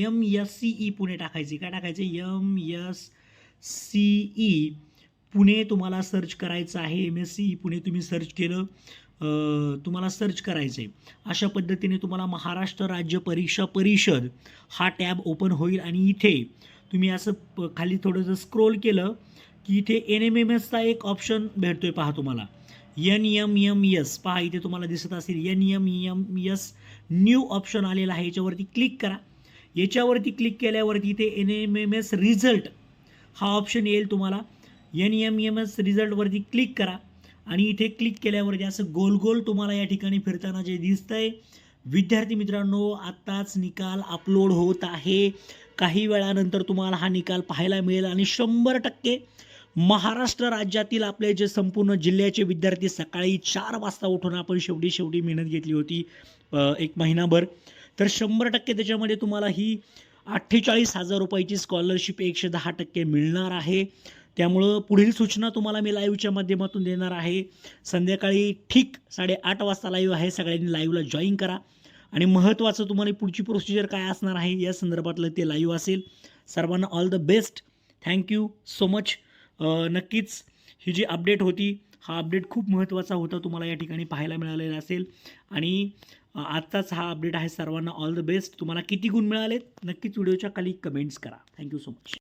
M S C E Pune टाकायचे. काय टाकायचे? M S C E. Pune तुम्हाला सर्च करायचं आहे. M S C E Pune तुम्ही सर्च केलं तुम्हाला सर्च करायचं आहे अशा पद्धतीने तुम्हाला महाराष्ट्र राज्य परीक्षा परिषद हा टॅब ओपन होईल आणि इथे तुम्ही असं प- खाली थोडंसं स्क्रोल केलं की इथे एन एम एम एसचा एक ऑप्शन भेटतो आहे पहा तुम्हाला. एन एम एम एस पहा इथे तुम्हाला दिसत असेल N M M S new option आलेला आहे. याच्यावरती क्लिक करा. याच्यावरती क्लिक केल्यावरती इथे N M M S result हा ऑप्शन येईल तुम्हाला. एन एम एम एस रिझल्टवरती क्लिक करा. आणि इथे क्लिक केल्यावरती असं गोल गोल तुम्हाला या ठिकाणी फिरताना जे दिसतंय. विद्यार्थी मित्रांनो आत्ताच निकाल अपलोड होत आहे. काही वेळानंतर तुम्हाला हा निकाल पाहायला मिळेल. आणि शंभर टक्के महाराष्ट्र राज्यातील आपले जे संपूर्ण जिल्ह्याचे विद्यार्थी सकाळी चार वाजता उठून आपण शेवटी शेवटी मेहनत घेतली होती. एक महिनाभर. तर शंभर टक्के त्याच्यामध्ये तुम्हाला ही अठ्ठेचाळीस हजार रुपयाची स्कॉलरशिप एकशे दहा टक्के मिळणार आहे. त्यामुळं पुढील सूचना तुम्हाला मी लाईव्हच्या माध्यमातून देणार आहे. संध्याकाळी ठीक साडेआठ वाजता लाईव्ह आहे. सगळ्यांनी लाईव्हला जॉईन करा. आणि महत्त्वाचं तुम्हाला पुढची प्रोसिजर काय असणार आहे या संदर्भातलं ते लाईव्ह असेल. सर्वांना all the best thank you so much नक्कीच ही जी अपडेट होती हा अपडेट खूप महत्त्वाचा होता तुम्हाला या ठिकाणी पाहायला मिळालेला असेल. आणि आत्ताच हा अपडेट आहे सर्वांना ऑल द बेस्ट. तुम्हाला किती गुण मिळालेत? नक्कीच व्हिडिओच्या खाली कमेंट्स करा. Thank you so much.